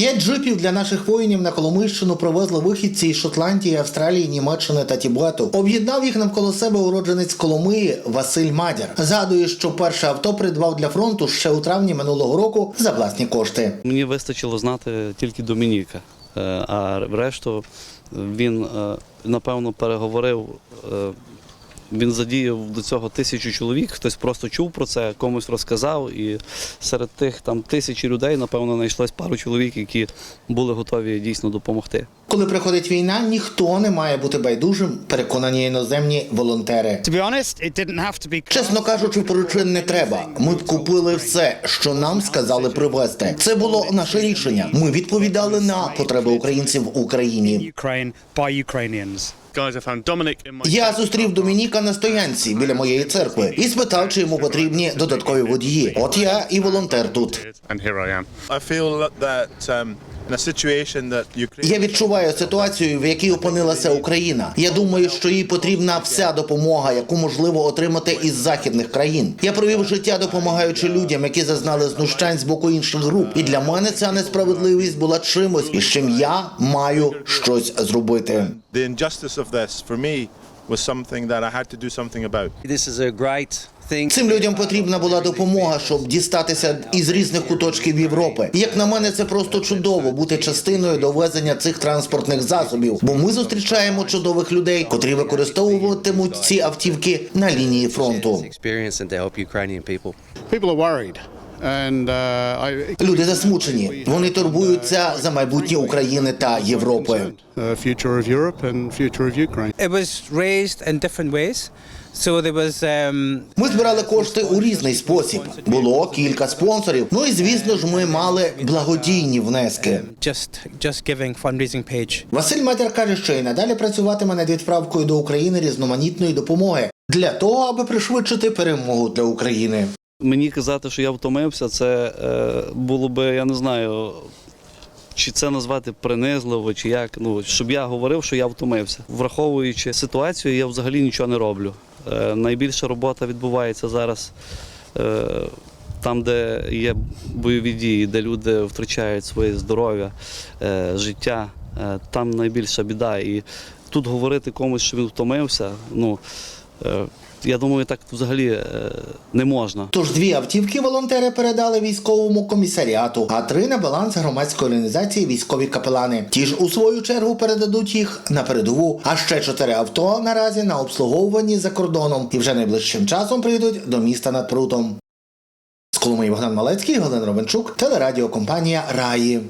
П'ять джипів для наших воїнів на Коломийщину привезли вихідці із Шотландії, Австралії, Німеччини та Тібету. Об'єднав їх навколо себе уродженець Коломиї Василь Мадяр. Згадує, що перше авто придбав для фронту ще у травні минулого року за власні кошти. Мені вистачило знати тільки Домініка, Е, а решту він, е, напевно, переговорив. Він задіяв до цього тисячу чоловік, хтось просто чув про це, комусь розказав, і серед тих там тисячі людей, напевно, знайшлось пару чоловік, які були готові дійсно допомогти. Коли приходить війна, ніхто не має бути байдужим, переконані іноземні волонтери. To be honest, it didn't have to be. Чесно кажучи, причин не треба. Ми б купили все, що нам сказали привезти. Це було наше рішення. Ми відповідали на потреби українців в Україні. Я зустрів Домініка на стоянці біля моєї церкви і спитав, чи йому потрібні додаткові водії. От я і волонтер тут. Я відчуваю ситуацію, в якій опинилася Україна. Я думаю, що їй потрібна вся допомога, яку можливо отримати із західних країн. Я провів життя, допомагаючи людям, які зазнали знущань з боку інших груп. І для мене ця несправедливість була чимось, із чим я маю щось зробити. the injustice of this for me was something that I had to do something about. This is a great. Цим людям потрібна була допомога, щоб дістатися із різних куточків Європи. Як на мене, це просто чудово бути частиною довезення цих транспортних засобів. Бо ми зустрічаємо чудових людей, котрі використовуватимуть ці автівки на лінії фронту. Uh, Люди засмучені. Вони турбуються за майбутнє України та Європи. Um, Ми збирали кошти у різний спосіб. Було кілька спонсорів. Ну і звісно ж, ми мали благодійні внески. Василь Матер каже, що і надалі працюватиме над відправкою до України різноманітної допомоги для того, аби пришвидшити перемогу для України. Мені казати, що я втомився, це е, було би, я не знаю, чи це назвати принизливо, чи як. Ну, щоб я говорив, що я втомився. Враховуючи ситуацію, я взагалі нічого не роблю. Е, найбільша робота відбувається зараз е, там, де є бойові дії, де люди втрачають своє здоров'я, е, життя. Там найбільша біда. І тут говорити комусь, що він втомився, ну. Е, я думаю, так взагалі е, не можна. Тож дві автівки волонтери передали військовому комісаріату, а три на баланс громадської організації військові капелани. Ті ж у свою чергу передадуть їх на передову. А ще чотири авто наразі на обслуговуванні за кордоном і вже найближчим часом прийдуть до міста над прутом. З Коломиї Богдан Малецький, Галина Ровенчук, телерадіокомпанія Раї.